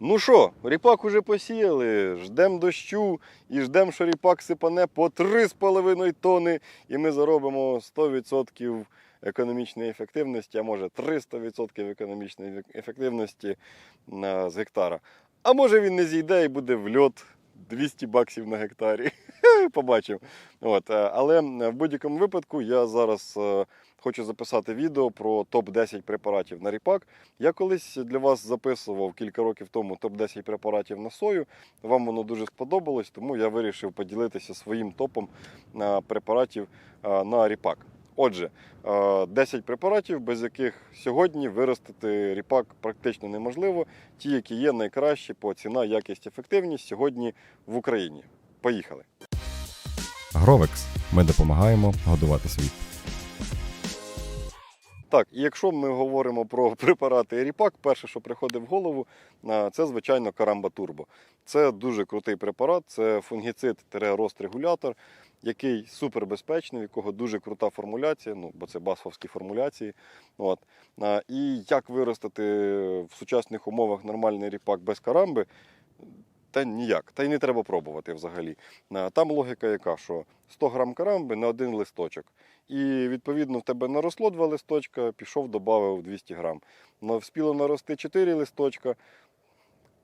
Ну що, ріпак уже посіяли, ждемо дощу і ждемо, що ріпак сипане по 3,5 тони, і ми заробимо 100% економічної ефективності, а може 300% економічної ефективності з гектара. А може він не зійде і буде в льот 200 баксів на гектарі. Побачимо. Е, але в будь-якому випадку я зараз е, хочу записати відео про топ-10 препаратів на ріпак. Я колись для вас записував кілька років тому топ-10 препаратів на сою. Вам воно дуже сподобалось, тому я вирішив поділитися своїм топом е, препаратів е, на ріпак. Отже, е, 10 препаратів, без яких сьогодні виростити ріпак практично неможливо. Ті, які є найкращі по ціна, якість, ефективність сьогодні в Україні. Поїхали! Гровекс. Ми допомагаємо годувати світ. Так, і якщо ми говоримо про препарати ріпак, перше, що приходить в голову, це звичайно Карамба Турбо. Це дуже крутий препарат, це фунгіцид-рост-регулятор, який супербезпечний, в якого дуже крута формуляція, ну бо це басфовські формуляції. От. І як виростити в сучасних умовах нормальний ріпак без карамби? Та ніяк, та й не треба пробувати взагалі. Там логіка яка, що 100 грам карамби на один листочок. І відповідно в тебе наросло два листочка, пішов, додав 200 грам. Вспіло нарости 4 листочка,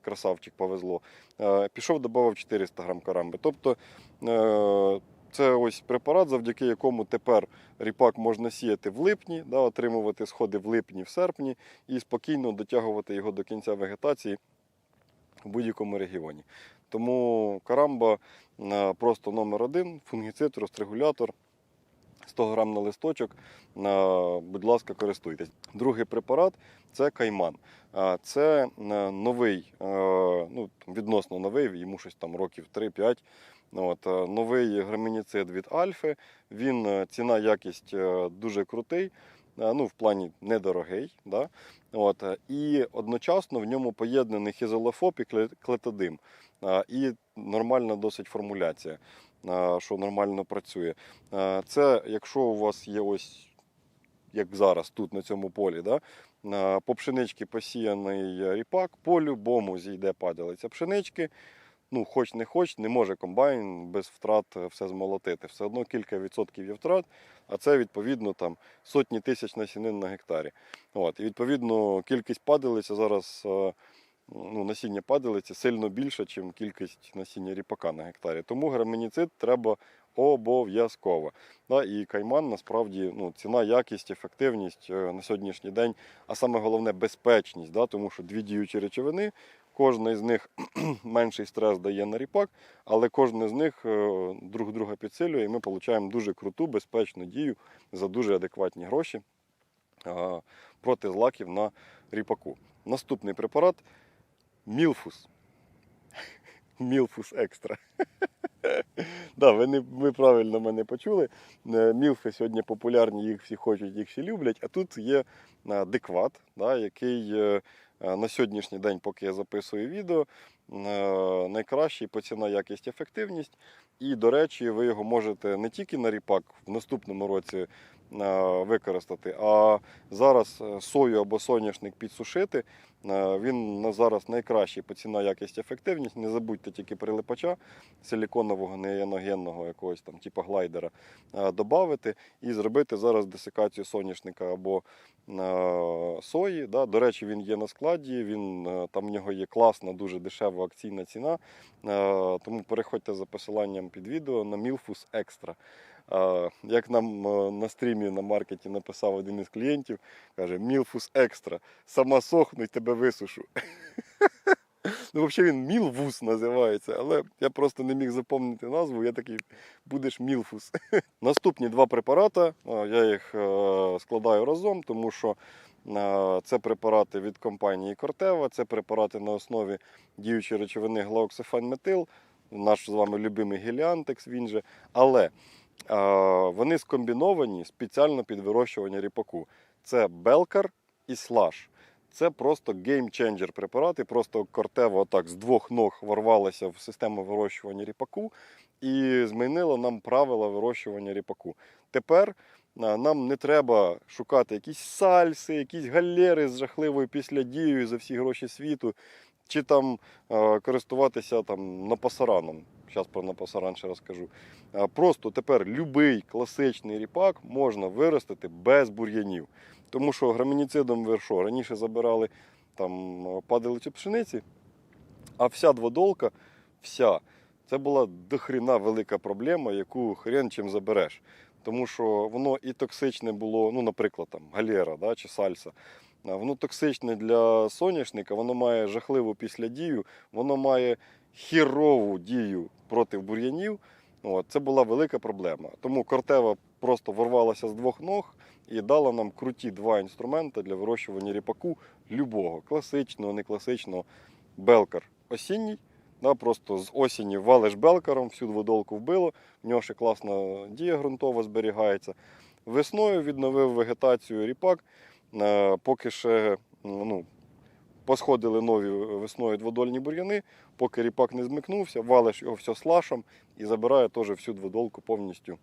красавчик повезло. Пішов, додав 400 грам карамби. Тобто е, це ось препарат, завдяки якому тепер ріпак можна сіяти в липні, да, отримувати сходи в липні, в серпні і спокійно дотягувати його до кінця вегетації в будь-якому регіоні. Тому карамба е, просто номер один, фунгіцид, рострегулятор. 100 грам на листочок, е, будь ласка, користуйтесь. Другий препарат це кайман. Це е, новий, е, ну, відносно новий, йому щось там років 3-5. От, новий грамініцид від Альфи. Він ціна якість дуже крутий, ну, в плані недорогий. Да? От, е, і одночасно в ньому поєднаний хізолофоп і кле- клетодим. Е, І нормальна досить формуляція, е, що нормально працює. Е, Це якщо у вас є ось, як зараз тут на цьому полі, да? е, по пшенички посіяний ріпак, по-любому зійде падалиця пшенички. Ну, хоч не хоч, не може комбайн без втрат е, все змолотити. Все одно кілька відсотків є втрат, а це відповідно там сотні тисяч насінин на гектарі. От, і відповідно кількість падалиця зараз. е, Ну, насіння падалиці сильно більше, ніж кількість насіння ріпака на гектарі. Тому граменіцид треба обов'язково. Да, і кайман насправді ну, ціна, якість, ефективність е, на сьогоднішній день, а саме головне безпечність, да, тому що дві діючі речовини, кожна з них менший стрес дає на ріпак, але кожна з них е, друг друга підсилює, і ми отримуємо дуже круту, безпечну дію за дуже адекватні гроші е, проти злаків на ріпаку. Наступний препарат Мілфус. Мілфус екстра. Да, ви, не, ви правильно мене почули. Е, Мілфи сьогодні популярні, їх всі хочуть, їх всі люблять. А тут є декват, да, який на сьогоднішній день, поки я записую відео, е, найкращий по ціна, якість, ефективність. І, до речі, ви його можете не тільки на ріпак в наступному році е, використати, а зараз е, сою або соняшник підсушити. Е, Він на зараз найкращий по ціна, якість, ефективність. Не забудьте тільки прилипача силіконового, неяногенного якогось там, типу глайдера, додати і зробити зараз десикацію соняшника або е, сої. Да. До речі, він є на складі, він, е, там в нього є класна, дуже дешева акційна ціна. Е, Тому переходьте за посиланням під відео на Мілфус Extra. Е, Як нам е, на стрімі на маркеті написав один із клієнтів, каже: Мілфус Екстра, сама сохну і тебе висушу. Ну, взагалі він Мілвус називається, але я просто не міг запам'ятати назву. Я такий, будеш Мілфус. Наступні два препарати. Я їх е, складаю разом, тому що е, це препарати від компанії Кортева, це препарати на основі діючої речовини глаоксифан-метил, наш з вами любимий геліантекс, він же. Але е, вони скомбіновані спеціально під вирощування ріпаку. Це Белкар і Слаш. Це просто геймченджер препарати. Просто Кортева отак з двох ног ворвалася в систему вирощування ріпаку і змінила нам правила вирощування ріпаку. Тепер нам не треба шукати якісь сальси, якісь галери з жахливою післядією за всі гроші світу. чи там е, користуватися там напасараном. Зараз про напасаран ще розкажу. Е, Просто тепер будь-який класичний ріпак можна виростити без бур'янів. Тому що грамініцидом ви що, раніше забирали там е, падалицю пшениці, а вся дводолка, вся, це була дохріна велика проблема, яку хрен чим забереш. Тому що воно і токсичне було, ну, наприклад, там галера да, чи сальса. Воно токсичне для соняшника, воно має жахливу післядію, воно має хірову дію проти бур'янів. Це була велика проблема. Тому Кортева просто ворвалася з двох ног і дала нам круті два інструменти для вирощування ріпаку любого, класичного, не класичного. Белкар осінній. Да, просто з осені валиш белкаром, всю дводолку вбило, в нього ще класна дія ґрунтова зберігається. Весною відновив вегетацію ріпак, е, поки ще ну, посходили нові весною дводольні бур'яни, поки ріпак не змикнувся, валиш його все слашем і забирає теж всю дводолку повністю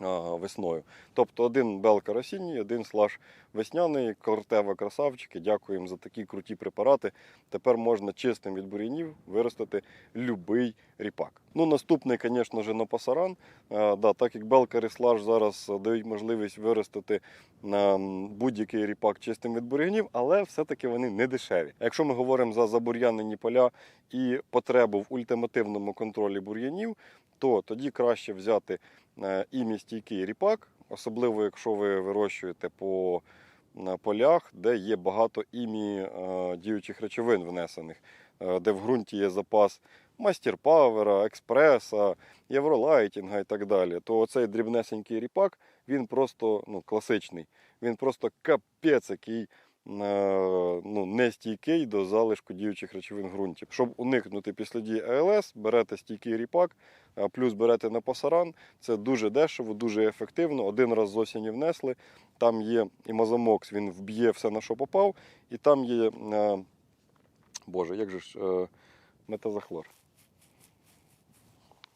весною. Тобто один белкар осінній, один слаж весняний, кортева красавчики. Дякуємо за такі круті препарати. Тепер можна чистим від бур'янів виростити любий ріпак. Ну, наступний, звісно ж, напасаран. Да, так як белкар і слаж зараз дають можливість виростити будь-який ріпак чистим від бур'янів, але все-таки вони не дешеві. Якщо ми говоримо за забур'янені поля і потребу в ультимативному контролі бур'янів, то тоді краще взяти е, імі-стійкий ріпак, особливо якщо ви вирощуєте по полях, де є багато імі е, діючих речовин внесених, е, де в ґрунті є запас майстер-павера, експреса, євролайтінга і так далі, то оцей дрібнесенький ріпак, він просто ну, класичний. Він просто капець, який ну, не стійкий до залишку діючих речовин в ґрунті. Щоб уникнути після дії АЛС, берете стійкий ріпак, плюс берете на пасаран. Це дуже дешево, дуже ефективно. Один раз з осені внесли. Там є і мазомокс, він вб'є все, на що попав, і там є. е, Боже, як же ж е, метазахлор.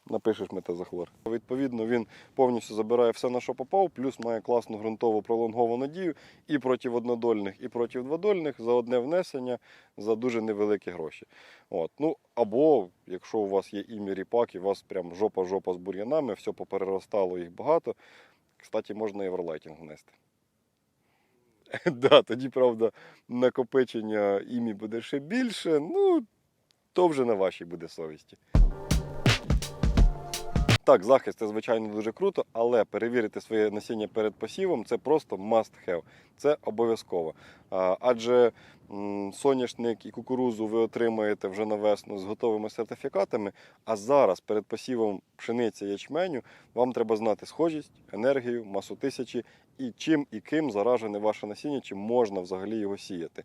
Напишеш метазахлор. Відповідно, він повністю забирає все, на що попав, плюс має класну ґрунтову пролонговану дію і проти однодольних, і проти дводольних за одне внесення за дуже невеликі гроші. От. Ну, або якщо у вас є імі ріпак, і у вас прям жопа-жопа з бур'янами, все попереростало їх багато. Кстати, можна євролайтінг внести. Да, тоді, правда, накопичення імі буде ще більше. Ну, то вже на вашій буде совісті. Так, захист це звичайно дуже круто, але перевірити своє насіння перед посівом це просто must have. Це обов'язково. Адже соняшник і кукурузу ви отримаєте вже на весну з готовими сертифікатами. А зараз перед посівом пшениці ячменю вам треба знати схожість, енергію, масу тисячі і чим і ким заражене ваше насіння, чи можна взагалі його сіяти.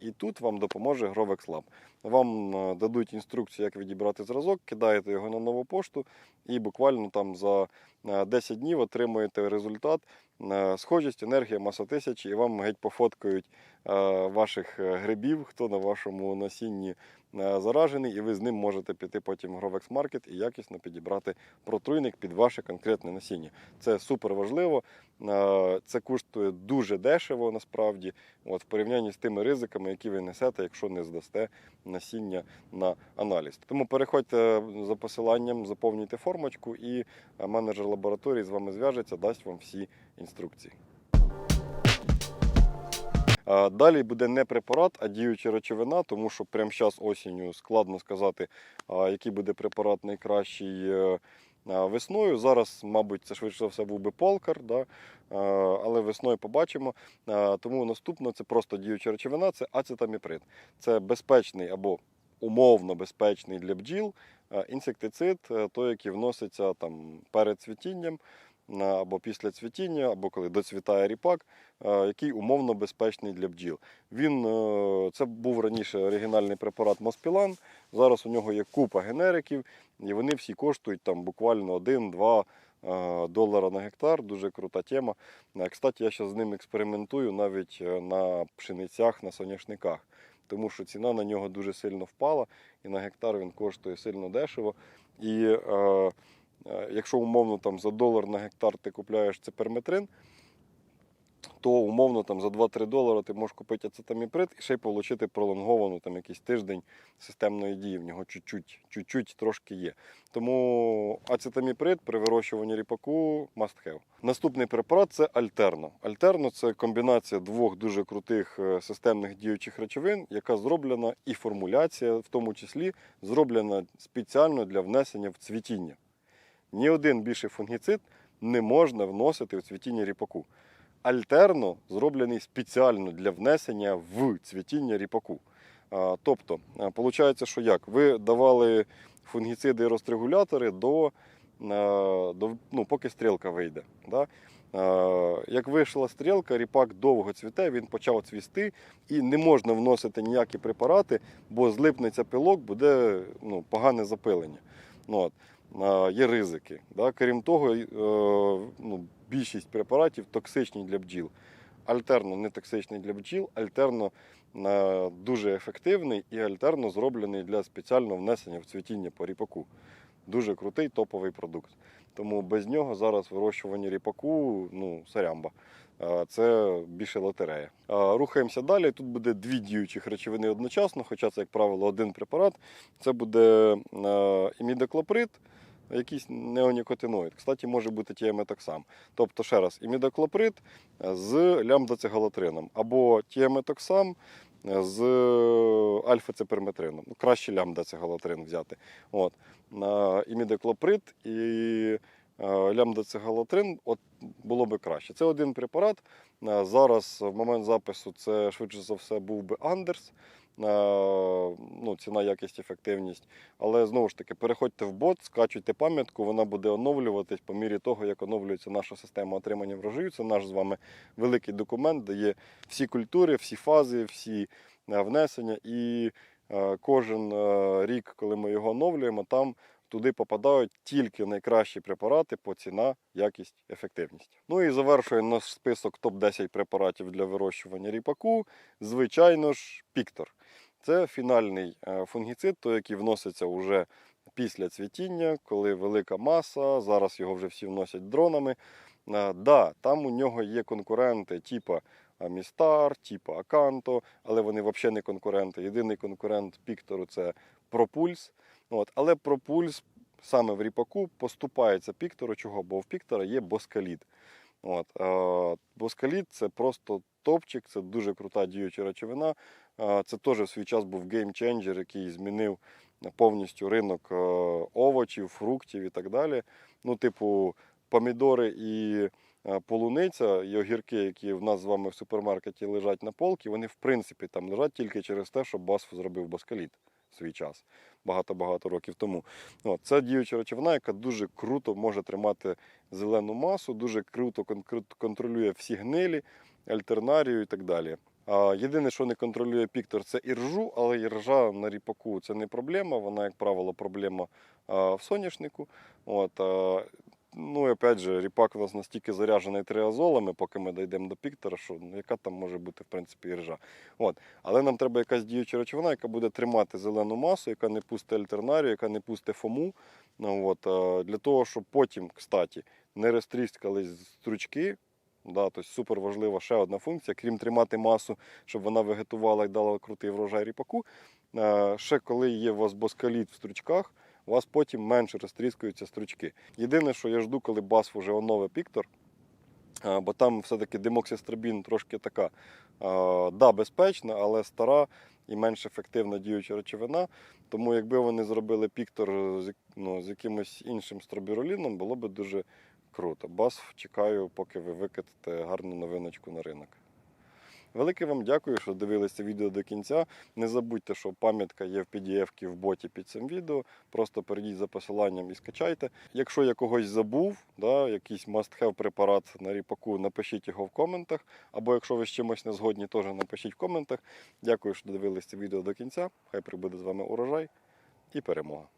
І тут вам допоможе Lab. Вам дадуть інструкцію, як відібрати зразок, кидаєте його на нову пошту і буквально там за 10 днів отримуєте результат. Схожість, енергія, маса тисячі, і вам геть пофоткають ваших е, грибів, хто на вашому насінні заражений, і ви з ним можете піти потім в Market і якісно підібрати протруйник під ваше конкретне насіння. Це супер важливо. Це коштує дуже дешево насправді, от, в порівнянні з тими ризиками, які ви несете, якщо не здасте насіння на аналіз. Тому переходьте за посиланням, заповнюйте формочку, і менеджер лабораторії з вами зв'яжеться, дасть вам всі інструкції. Далі буде не препарат, а діюча речовина, тому що прямо зараз осінню складно сказати, який буде препарат найкращий е, весною. Зараз, мабуть, це швидше за все був би полкар, да? але весною побачимо. Тому наступно це просто діюча речовина, це ацетаміприд. Це безпечний або умовно безпечний для бджіл інсектицид, е, той, який вноситься там перед цвітінням або після цвітіння, або коли доцвітає ріпак, е, який умовно безпечний для бджіл. Він е, це був раніше оригінальний препарат Моспілан. Зараз у нього є купа генериків, і вони всі коштують там буквально 1-2 е, долара на гектар. Дуже крута тема. Кстати, я зараз з ним експериментую навіть на пшеницях, на соняшниках. Тому що ціна на нього дуже сильно впала, і на гектар він коштує сильно дешево. І е, якщо умовно там за долар на гектар ти купляєш циперметрин, то умовно там за 2-3 долари ти можеш купити ацетаміприд і ще й отримати пролонговану там якийсь тиждень системної дії. В нього чуть-чуть, чуть-чуть трошки є. Тому ацетаміприд при вирощуванні ріпаку must have. Наступний препарат це альтерно. Альтерно це комбінація двох дуже крутих е, системних діючих речовин, яка зроблена і формуляція, в тому числі зроблена спеціально для внесення в цвітіння. Ні один більший фунгіцид не можна вносити в цвітіння ріпаку. Альтерно зроблений спеціально для внесення в цвітіння ріпаку. Тобто, виходить, що як? Ви давали фунгіциди і розрегулятори до, до ну, поки стрілка вийде. Да? Як вийшла стрілка, ріпак довго цвіте, він почав цвісти, і не можна вносити ніякі препарати, бо злипнеться пилок, буде ну, погане запилення. Ну, от. Е, Є ризики. Крім того, е, ну, більшість препаратів токсичні для бджіл. Альтерно не токсичний для бджіл, альтерно е, дуже ефективний і альтерно зроблений для спеціального внесення в цвітіння по ріпаку. Дуже крутий топовий продукт. Тому без нього зараз вирощування ріпаку ну, сарямба. Це більше лотерея. Рухаємося далі. Тут буде дві діючих речовини одночасно, хоча це, як правило, один препарат. Це буде імідоклоприд, якийсь неонікотиноїд. Кстати, може бути тіаметоксам. Тобто, ще раз, імідоклоприд з лямдоцигалатрином або тіаметоксам з альфа-цеперметрином. Ну, краще лямдоцигалатрин взяти. От. Імідоклоприд і е, лямдоцигалатрин от було би краще. Це один препарат. Е, Зараз в момент запису це швидше за все був би Андерс. Е, Ну, ціна, якість, ефективність. Але знову ж таки, переходьте в бот, скачуйте пам'ятку, вона буде оновлюватись по мірі того, як оновлюється наша система отримання врожаю. Це наш з вами великий документ, де є всі культури, всі фази, всі внесення. І кожен рік, коли ми його оновлюємо, там туди попадають тільки найкращі препарати по ціна, якість, ефективність. Ну і завершує наш список топ-10 препаратів для вирощування ріпаку. Звичайно ж, Піктор. Це фінальний е, фунгіцид, той, який вноситься вже після цвітіння, коли велика маса. Зараз його вже всі вносять дронами. Е, Да, там у нього є конкуренти, типа Амістар, типа Аканто, але вони взагалі не конкуренти. Єдиний конкурент Піктору це Пропульс. От. Але Пропульс саме в ріпаку поступається Піктору. Чого? Бо в Піктора є боскалід. От. Е, боскалід це просто топчик, це дуже крута діюча речовина. Е, Це теж в свій час був геймченджер, який змінив повністю ринок е, овочів, фруктів і так далі. Ну, типу, помідори і полуниця, і огірки, які в нас з вами в супермаркеті лежать на полці, вони в принципі там лежать тільки через те, що Басф зробив боскаліт свій час, багато-багато років тому. От, це діюча речовина, яка дуже круто може тримати зелену масу, дуже круто контролює всі гнилі, альтернарію і так далі. Єдине, що не контролює Піктор, це іржу, але іржа на ріпаку це не проблема. Вона, як правило, проблема в соняшнику. От, ну опять же, ріпак у нас настільки заряджений триазолами, поки ми дійдемо до Піктора, що ну, яка там може бути в принципі іржа. От. Але нам треба якась діюча речовина, яка буде тримати зелену масу, яка не пусте альтернарію, яка не пусте фому. Ну, от, для того, щоб потім, кстати, не розтріскались стручки. Да, тобто супер важлива ще одна функція, крім тримати масу, щоб вона вегетувала і дала крутий врожай ріпаку. Ще коли є у вас боскаліт в стручках, у вас потім менше розтріскуються стручки. Єдине, що я жду, коли басф вже оновить Піктор, бо там все-таки демоксистрабін трошки така, да, безпечна, але стара і менш ефективна діюча речовина. Тому якби вони зробили Піктор ну, з якимось іншим стробіроліном, було б дуже круто. Басф чекаю, поки ви викатите гарну новиночку на ринок. Велике вам дякую, що дивилися відео до кінця. Не забудьте, що пам'ятка є в PDF в боті під цим відео. Просто перейдіть за посиланням і скачайте. Якщо я когось забув, да, якийсь must-have препарат на ріпаку, напишіть його в коментах. Або якщо ви з чимось не згодні, теж напишіть в коментах. Дякую, що дивилися відео до кінця. Хай прибуде з вами урожай і перемога.